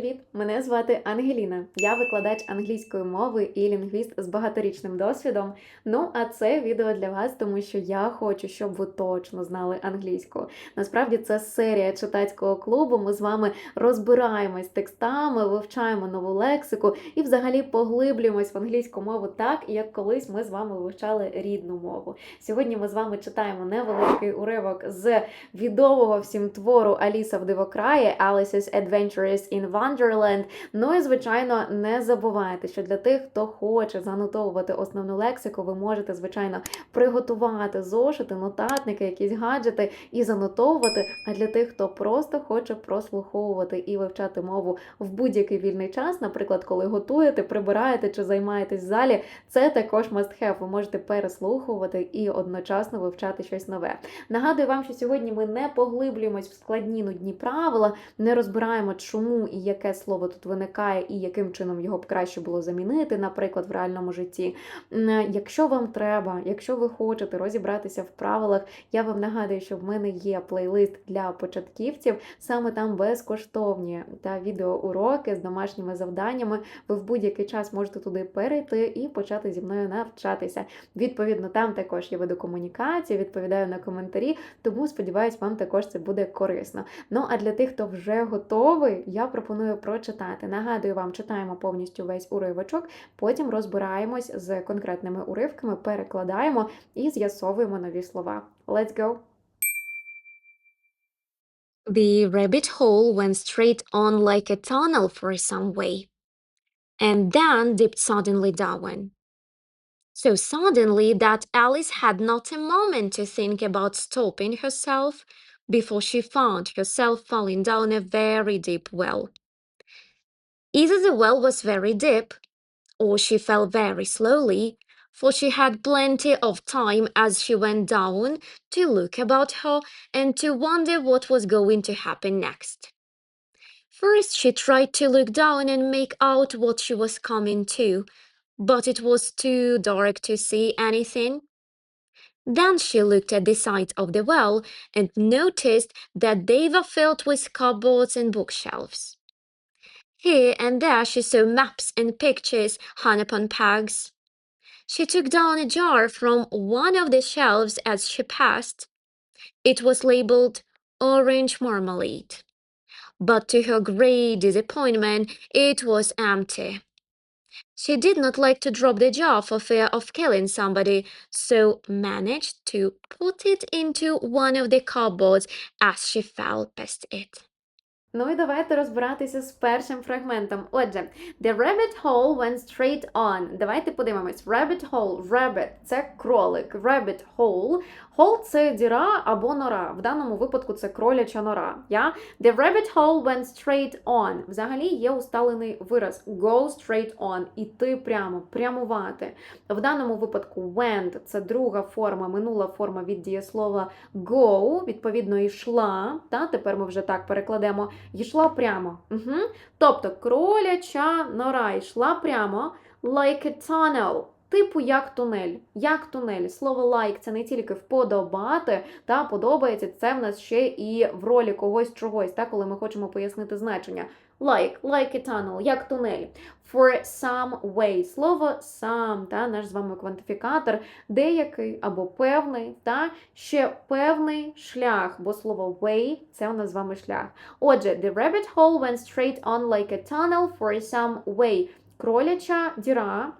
Привіт! Мене звати Ангеліна. Я викладач англійської мови і лінгвіст з багаторічним досвідом. Ну, а це відео для вас, тому що я хочу, щоб ви точно знали англійську. Насправді це серія читацького клубу. Ми з вами розбираємось текстами, вивчаємо нову лексику і взагалі поглиблюємось в англійську мову так, як колись ми з вами вивчали рідну мову. Сьогодні ми з вами читаємо невеликий уривок з відомого всім твору Аліса в Дивокраї Alice's Adventures in Wonderland. Ну і звичайно, не забувайте, що для тих, хто хоче занотовувати основну лексику, ви можете, звичайно, приготувати зошити, нотатники, якісь гаджети і занотовувати. А для тих, хто просто хоче прослуховувати і вивчати мову в будь-який вільний час, наприклад, коли готуєте, прибираєте чи займаєтесь в залі, це також must have. Ви можете переслухувати і одночасно вивчати щось нове. Нагадую вам, що сьогодні ми не поглиблюємось в складні нудні правила, не розбираємо, чому і яке слово тут виникає, і яким чином його б краще було замінити, наприклад, в реальному житті. Якщо вам треба, якщо ви хочете розібратися в правилах, я вам нагадую, що в мене є плейлист для початківців, саме там безкоштовні та відеоуроки з домашніми завданнями. Ви в будь-який час можете туди перейти і почати зі мною навчатися. Відповідно, там також є видеокомунікація, відповідаю на коментарі, тому сподіваюсь, вам також це буде корисно. Ну а для тих, хто вже готовий, я пропоную прочитати. Нагадую вам, читаємо повністю весь уривочок, потім розбираємось з конкретними уривками, перекладаємо і з'ясовуємо нові слова. Let's go! The rabbit hole went straight on like a tunnel for some way, and then dipped suddenly down. So suddenly that Alice had not a moment to think about stopping herself before she found herself falling down a very deep well. Either the well was very deep, or she fell very slowly, for she had plenty of time as she went down to look about her and to wonder what was going to happen next. First, she tried to look down and make out what she was coming to, but it was too dark to see anything. Then she looked at the sides of the well and noticed that they were filled with cupboards and bookshelves. Here and there she saw maps and pictures hung upon pegs. She took down a jar from one of the shelves as she passed. It was labeled orange marmalade. But to her great disappointment, it was empty. She did not like to drop the jar for fear of killing somebody, so managed to put it into one of the cupboards as she fell past it. Ну і давайте розбиратися з першим фрагментом. Отже, the rabbit hole went straight on. Давайте подивимось. Rabbit hole, rabbit – це кролик. Rabbit hole. Hole – це діра або нора. В даному випадку це кроляча нора. Я? The rabbit hole went straight on. Взагалі є усталений вираз go straight on. Іти прямо, прямувати. В даному випадку went – це друга форма, минула форма від дієслова go, відповідно, йшла. Та? Тепер ми вже так перекладемо. Йшла прямо. Угу. Тобто кроляча нора йшла прямо like a tunnel. Типу як тунель. Як тунель. Слово like це не тільки вподобати та подобається, це в нас ще і в ролі когось чогось, та, коли ми хочемо пояснити значення. Like, like a tunnel, як тунель. For some way. Слово some, та, наш з вами квантифікатор, деякий або певний, та ще певний шлях, бо слово way це у нас з вами шлях. Отже, the rabbit hole went straight on like a tunnel for some way. Кроляча діра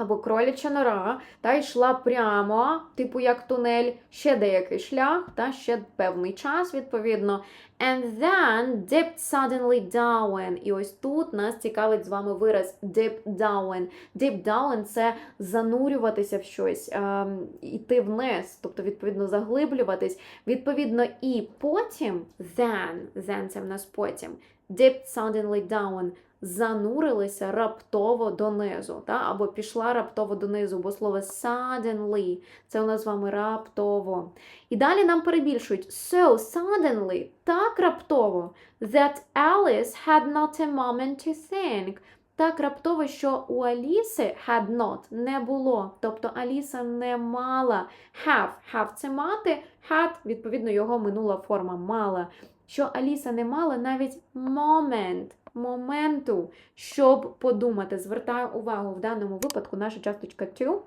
або кроляча нора, та йшла прямо, типу як тунель, ще деякий шлях, та ще певний час, відповідно. And then dipped suddenly down. І ось тут нас цікавить з вами вираз dip down. Dip down – це занурюватися в щось, ем, іти вниз, тобто, відповідно, заглиблюватись. Відповідно, і потім then, then це в нас потім, dipped suddenly down – занурилися раптово донизу, та? або пішла раптово донизу, бо слово suddenly це у нас з вами раптово. І далі нам перебільшують so suddenly, так раптово, that Alice had not a moment to think. Так раптово, що у Аліси had not не було. Тобто Аліса не мала have. Have це мати, had, відповідно, його минула форма мала. Що Аліса не мала навіть moment моменту, щоб подумати. Звертаю увагу, в даному випадку наша часточка to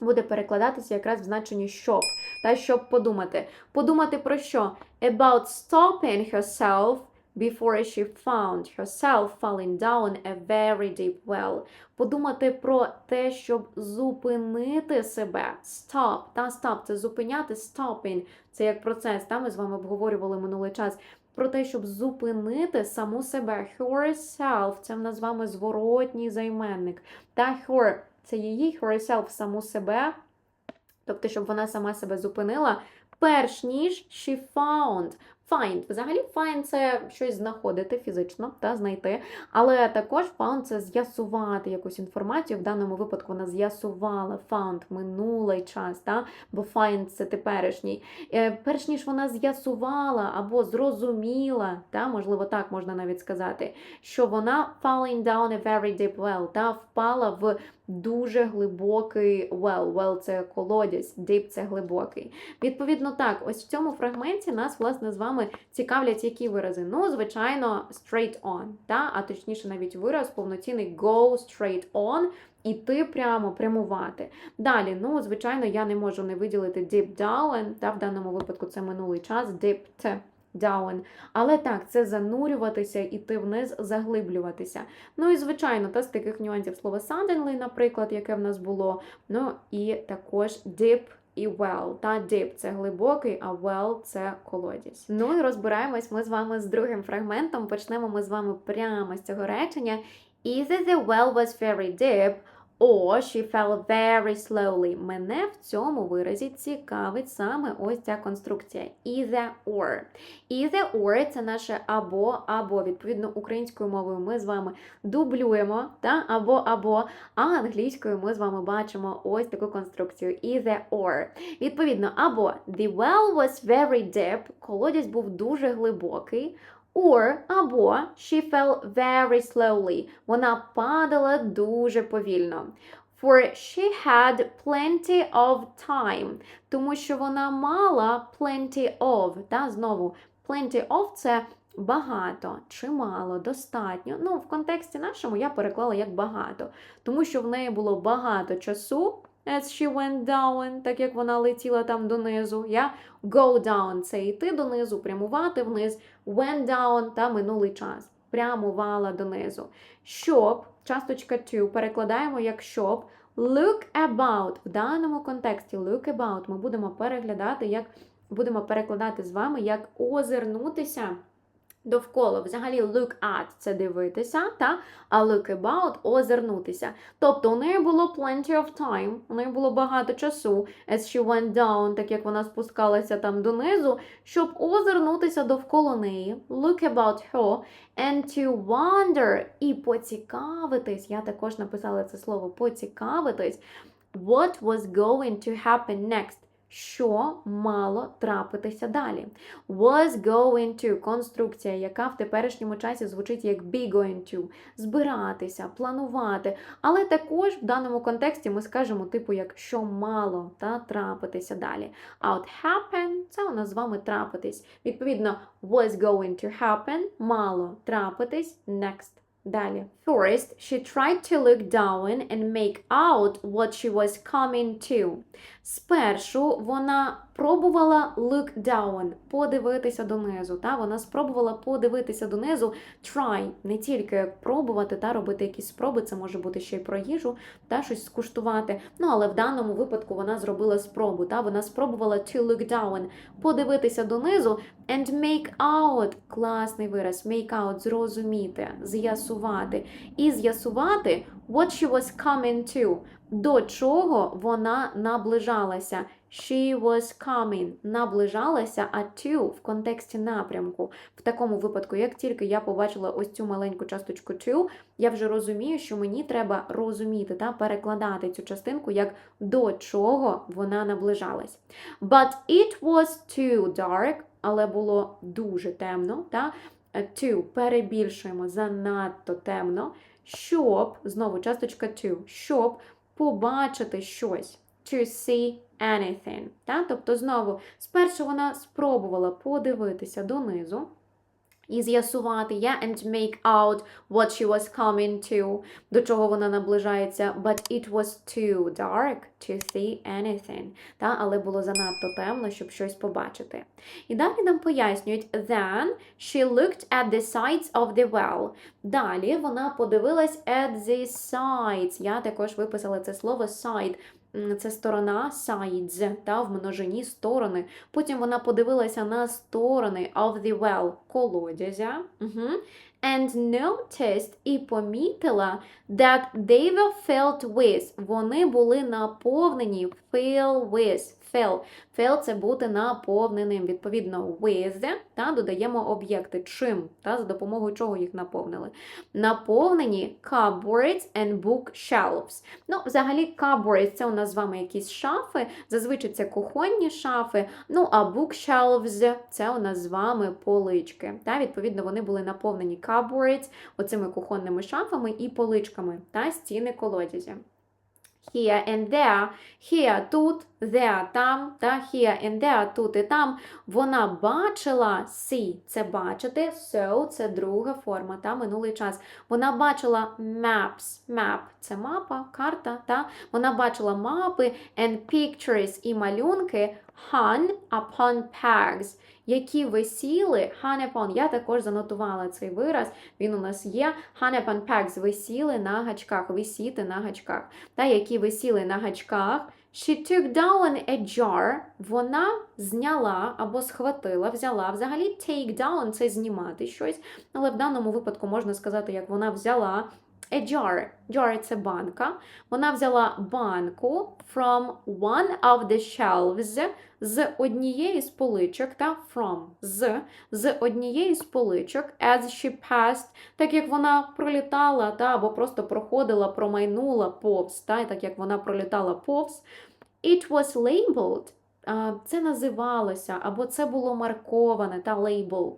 буде перекладатися якраз в значенні щоб, та щоб подумати. Подумати про що? About stopping herself before she found herself falling down a very deep well. Подумати про те, щоб зупинити себе. Stop. Та stop – це зупиняти, stopping – це як процес. Та ми з вами обговорювали минулий час. Про те, щоб зупинити саму себе. Herself – це в нас з вами зворотній займенник. Та her – це її herself – саму себе. Тобто, щоб вона сама себе зупинила, перш ніж she found. Find. Взагалі, find – це щось знаходити фізично та знайти. Але також found – це з'ясувати якусь інформацію. В даному випадку вона з'ясувала found минулий час, та? бо find – це теперішній. Е, Перш ніж вона з'ясувала або зрозуміла, та? можливо, так можна навіть сказати, що вона falling down a very deep well, та? впала в дуже глибокий well. Well – це колодязь, deep – це глибокий. Відповідно, так, ось в цьому фрагменті нас, власне, з вами цікавлять які вирази. Ну, звичайно, straight on, та? а точніше навіть вираз повноцінний go straight on, іти прямо, прямувати. Далі, ну, звичайно, я не можу не виділити deep down, та в даному випадку це минулий час, dipped down. Але так, це занурюватися, іти вниз, заглиблюватися. Ну і звичайно, та з таких нюансів слово suddenly, наприклад, яке в нас було. Ну і також deep і well. Та deep – це глибокий, а well – це колодязь. Ну і розбираємось ми з вами з другим фрагментом. Почнемо ми з вами прямо з цього речення. Either the well was very deep, or she fell very slowly. Мене в цьому виразі цікавить саме ось ця конструкція. Either or. Either or – це наше або, або. Відповідно, українською мовою ми з вами дублюємо, та? або, або, а англійською ми з вами бачимо ось таку конструкцію. Either or. Відповідно, або the well was very deep, колодязь був дуже глибокий. Or або she fell very slowly. Вона падала дуже повільно. For she had plenty of time. Тому що вона мала plenty of. Та, знову, plenty of – це багато, чимало, достатньо. Ну, в контексті нашому я переклала як багато. Тому що в неї було багато часу, as she went down, так як вона летіла там донизу. Я go down – це йти донизу, прямувати вниз. Went down та минулий час. Прямувала донизу. Щоб, часточка to, перекладаємо як щоб. Look about. В даному контексті look about ми будемо переглядати, як будемо перекладати з вами, як озирнутися довкола. Взагалі, look at – це дивитися, та? а look about – озирнутися. Тобто у неї було plenty of time, у неї було багато часу, as she went down, так як вона спускалася там донизу, щоб озирнутися довкола неї, look about her, and to wonder, і поцікавитись, я також написала це слово поцікавитись, what was going to happen next. Що мало трапитися далі? Was going to – конструкція, яка в теперішньому часі звучить як be going to – збиратися, планувати. Але також в даному контексті ми скажемо, типу, як що мало та трапитися далі. А от happen – це у нас з вами трапитись. Відповідно, was going to happen – мало трапитись next. Далі. First, she tried to look down and make out what she was coming to. Спершу вона пробувала look down, подивитися донизу. Та? Вона спробувала подивитися донизу. Try, не тільки пробувати та робити якісь спроби, це може бути ще й про їжу, та щось скуштувати. Ну, але в даному випадку вона зробила спробу. Та? Вона спробувала to look down, подивитися донизу and make out, класний вираз, make out, зрозуміти, з'ясувати. І з'ясувати what she was coming to, до чого вона наближалася. She was coming, наближалася, а to в контексті напрямку. В такому випадку, як тільки я побачила ось цю маленьку часточку to, я вже розумію, що мені треба розуміти та перекладати цю частинку як до чого вона наближалась. But it was too dark, але було дуже темно. Та? To перебільшуємо занадто темно, щоб, знову часточка to, щоб побачити щось. To see anything. Та? Тобто, знову, спершу вона спробувала подивитися донизу. І з'ясувати, yeah, and make out what she was coming to, до чого вона наближається, but it was too dark to see anything, та, але було занадто темно, щоб щось побачити. І далі нам пояснюють, then she looked at the sides of the well. Далі вона подивилась at the sides. Я також виписала це слово side. Це сторона sides, та, в множині сторони. Потім вона подивилася на сторони of the well, колодязя. Угу. And noticed і помітила that they were filled with. Вони були наповнені fill with. Fill. Fill – це бути наповненим. Відповідно, with, та, додаємо об'єкти. Чим? Та, за допомогою чого їх наповнили. Наповнені cupboards and bookshelves. Ну, взагалі, cupboards – це у нас з вами якісь шафи. Зазвичай це кухонні шафи. Ну, а bookshelves – це у нас з вами полички. Та, відповідно, вони були наповнені cupboards, оцими кухонними шафами і поличками, та стіни колодязі. Here and there, here тут, there там, та here and there тут і там. Вона бачила see – це бачити, so – це друга форма, та минулий час. Вона бачила maps, map – це мапа, карта, та вона бачила мапи and pictures і малюнки hung upon pegs, які висіли hung upon. Я також занотувала цей вираз. Він у нас є. Hung upon pegs висіли на гачках, висіти на гачках. Та які висіли на гачках. She took down a jar. Вона зняла або схватила, взяла. Взагалі, take down це знімати щось. Але в даному випадку можна сказати, як вона взяла a jar. Jar – це банка. Вона взяла банку from one of the shelves з однієї з поличок, та from, з, з однієї з поличок, as she passed, так як вона пролітала, та, або просто проходила, промайнула повз, та, так як вона пролітала повз. It was labeled. Це називалося, або це було марковане, та label.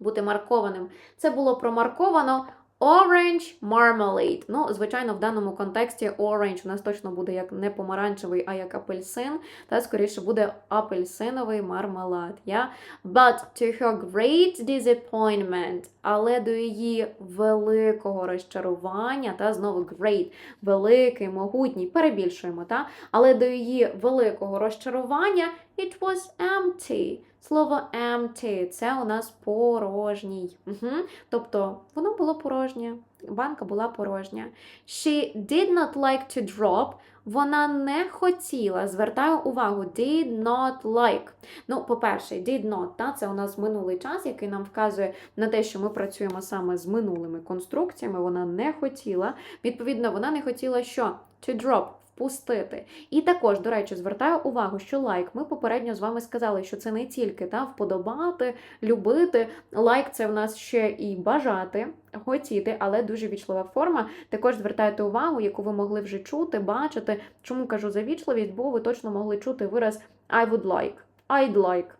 Бути маркованим. Це було промарковано Orange marmalade. Ну, звичайно, в даному контексті orange у нас точно буде як не помаранчевий, а як апельсин. Та скоріше буде апельсиновий мармелад. Yeah? But to her great disappointment, але до її великого розчарування, та знову great, великий, могутній, перебільшуємо, та? але до її великого розчарування it was empty. Слово empty це у нас порожній. Угу. Тобто воно було порожнє, банка була порожня. She did not like to drop. Вона не хотіла, звертаю увагу, did not like. Ну, по-перше, did not, та, це у нас минулий час, який нам вказує на те, що ми працюємо саме з минулими конструкціями. Вона не хотіла. Відповідно, вона не хотіла що? To drop. Впустити. І також, до речі, звертаю увагу, що лайк, ми попередньо з вами сказали, що це не тільки та, вподобати, любити. Лайк це в нас ще і бажати, хотіти, але дуже вічлива форма. Також звертайте увагу, яку ви могли вже чути, бачити. Чому кажу за вічливість, бо ви точно могли чути вираз I would like, I'd like.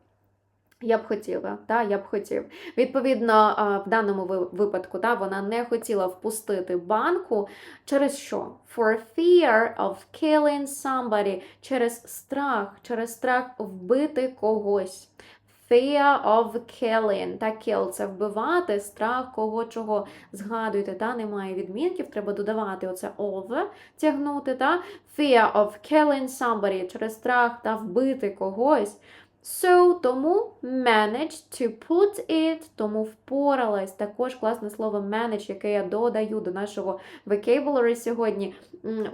Я б хотіла, та я б хотів. Відповідно, в даному випадку та, вона не хотіла впустити банку через що? For fear of killing somebody, через страх, через страх вбити когось. Fear of killing. Та kill – це вбивати, страх кого чого. Згадуйте, та немає відмінків, треба додавати оце of, тягнути, та fear of killing somebody, через страх та вбити когось. So, тому managed to put it, тому впоралась. Також класне слово manage, яке я додаю до нашого vocabulary сьогодні.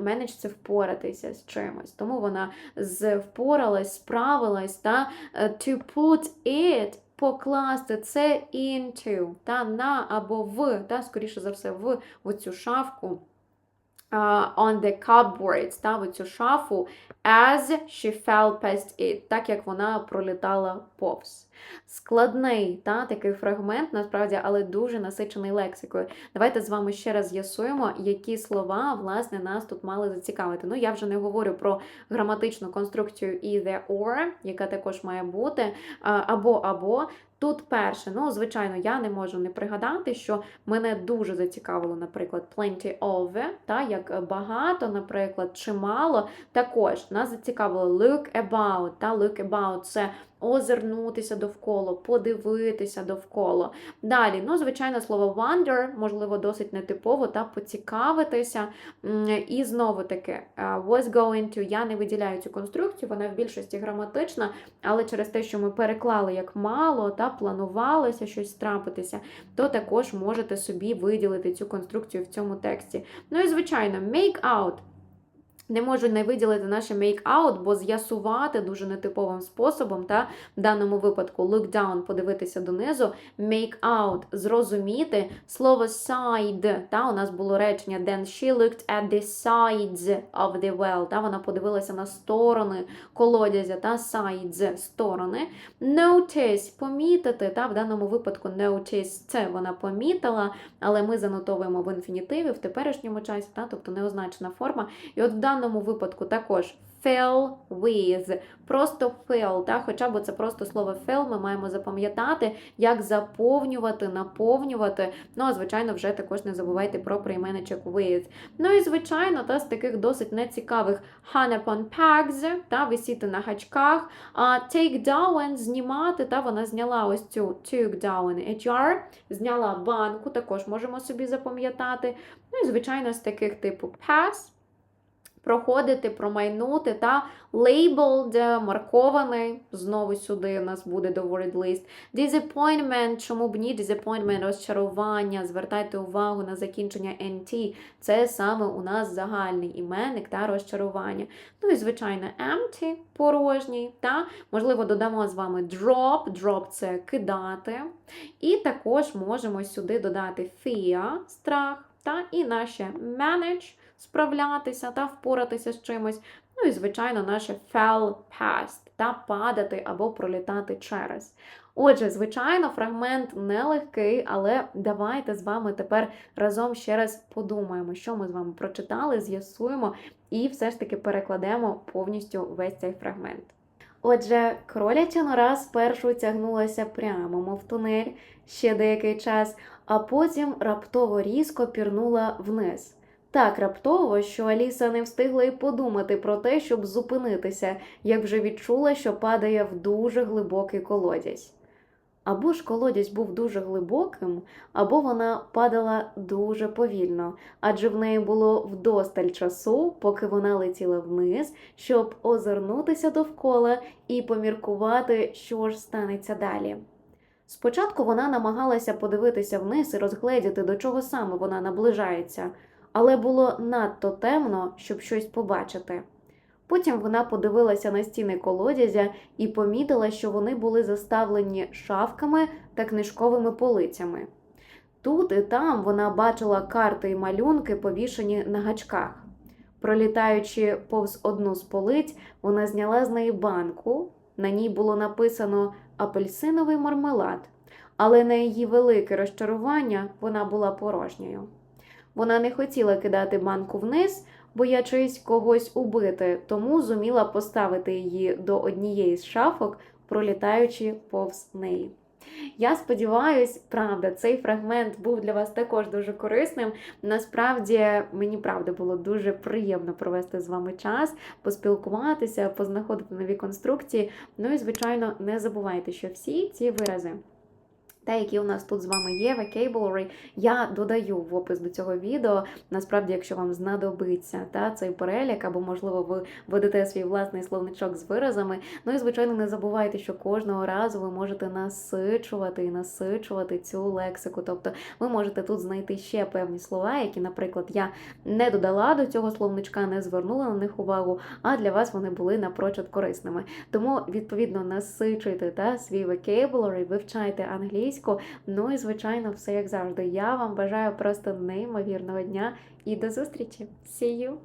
Manage – це впоратися з чимось. Тому вона з впоралась, справилась, та е, to put it покласти це into, та на або в, та скоріше за все, в оцю шафку. Uh, on the cupboard, та, в цю шафу, as she fell past it, так як вона пролітала повз. Складний та, такий фрагмент, насправді, але дуже насичений лексикою. Давайте з вами ще раз з'ясуємо, які слова, власне, нас тут мали зацікавити. Ну, я вже не говорю про граматичну конструкцію either or, яка також має бути, або або. Тут перше, ну, звичайно, я не можу не пригадати, що мене дуже зацікавило, наприклад, plenty of, та, як багато, наприклад, чимало. Також нас зацікавило look about, та look about – це озирнутися довкола, подивитися довкола. Далі, ну, звичайно, слово wonder, можливо, досить нетипово, та поцікавитися. І знову таки, е, was going to, я не виділяю цю конструкцію, вона в більшості граматична, але через те, що ми переклали як мало, та планувалося щось трапитися, то також можете собі виділити цю конструкцію в цьому тексті. Ну і звичайно, make out. Не можу не виділити наше out, бо з'ясувати дуже нетиповим способом, та в даному випадку look down, подивитися донизу, make out, зрозуміти слово side, та у нас було речення then she looked at the sides of the well, та вона подивилася на сторони колодязя, та sides, сторони. Notice, помітити, та в даному випадку notice, це вона помітила, але ми занотовуємо в інфінітиві в теперішньому часі, та, тобто неозначена форма. І от в даному випадку також fill with, просто fill, та, хоча б це просто слово fill, ми маємо запам'ятати, як заповнювати, наповнювати. Ну, а звичайно, вже також не забувайте про прийменничок with. Ну і звичайно, та з таких досить нецікавих hang upon pegs, та висіти на гачках, а take down, знімати, та вона зняла ось цю took down HR, зняла банку, також можемо собі запам'ятати. Ну і звичайно, з таких типу pass, проходити, промайнути та labeled, маркований. Знову сюди у нас буде до word list. Disappointment, чому б ні? Disappointment, розчарування. Звертайте увагу на закінчення NT. Це саме у нас загальний іменник та розчарування. Ну і, звичайно, empty, порожній. Та, можливо, додамо з вами drop. Drop це кидати. І також можемо сюди додати fear, страх, та і наше manage справлятися та впоратися з чимось. Ну і, звичайно, наше fell past та падати або пролітати через. Отже, звичайно, фрагмент нелегкий, але давайте з вами тепер разом ще раз подумаємо, що ми з вами прочитали, з'ясуємо і все ж таки перекладемо повністю весь цей фрагмент. Отже, кроляча нора спершу тягнулася прямо, мов тунель, ще деякий час, а потім раптово різко пірнула вниз. Так раптово, що Аліса не встигла й подумати про те, щоб зупинитися, як вже відчула, що падає в дуже глибокий колодязь. Або ж колодязь був дуже глибоким, або вона падала дуже повільно, адже в неї було вдосталь часу, поки вона летіла вниз, щоб озирнутися довкола і поміркувати, що ж станеться далі. Спочатку вона намагалася подивитися вниз і розгледіти, до чого саме вона наближається, але було надто темно, щоб щось побачити. Потім вона подивилася на стіни колодязя і помітила, що вони були заставлені шафками та книжковими полицями. Тут і там вона бачила карти і малюнки, повішені на гачках. Пролітаючи повз одну з полиць, вона зняла з неї банку. На ній було написано апельсиновий мармелад, але на її велике розчарування вона була порожньою. Вона не хотіла кидати банку вниз, боячись когось убити, тому зуміла поставити її до однієї з шафок, пролітаючи повз неї. Я сподіваюсь, правда, цей фрагмент був для вас також дуже корисним. Насправді, мені правда було дуже приємно провести з вами час, поспілкуватися, познаходити нові конструкції. Ну і, звичайно, не забувайте, що всі ці вирази. Та, які у нас тут з вами є, vocabulary, я додаю в опис до цього відео. Насправді, якщо вам знадобиться та, цей перелік, або, можливо, ви ведете свій власний словничок з виразами. Ну і, звичайно, не забувайте, що кожного разу ви можете насичувати і насичувати цю лексику. Тобто ви можете тут знайти ще певні слова, які, наприклад, я не додала до цього словничка, не звернула на них увагу, а для вас вони були напрочуд корисними. Тому, відповідно, насичуйте та, свій vocabulary, вивчайте англійську. Ну і, звичайно, все як завжди. Я вам бажаю просто неймовірного дня і до зустрічі! See you!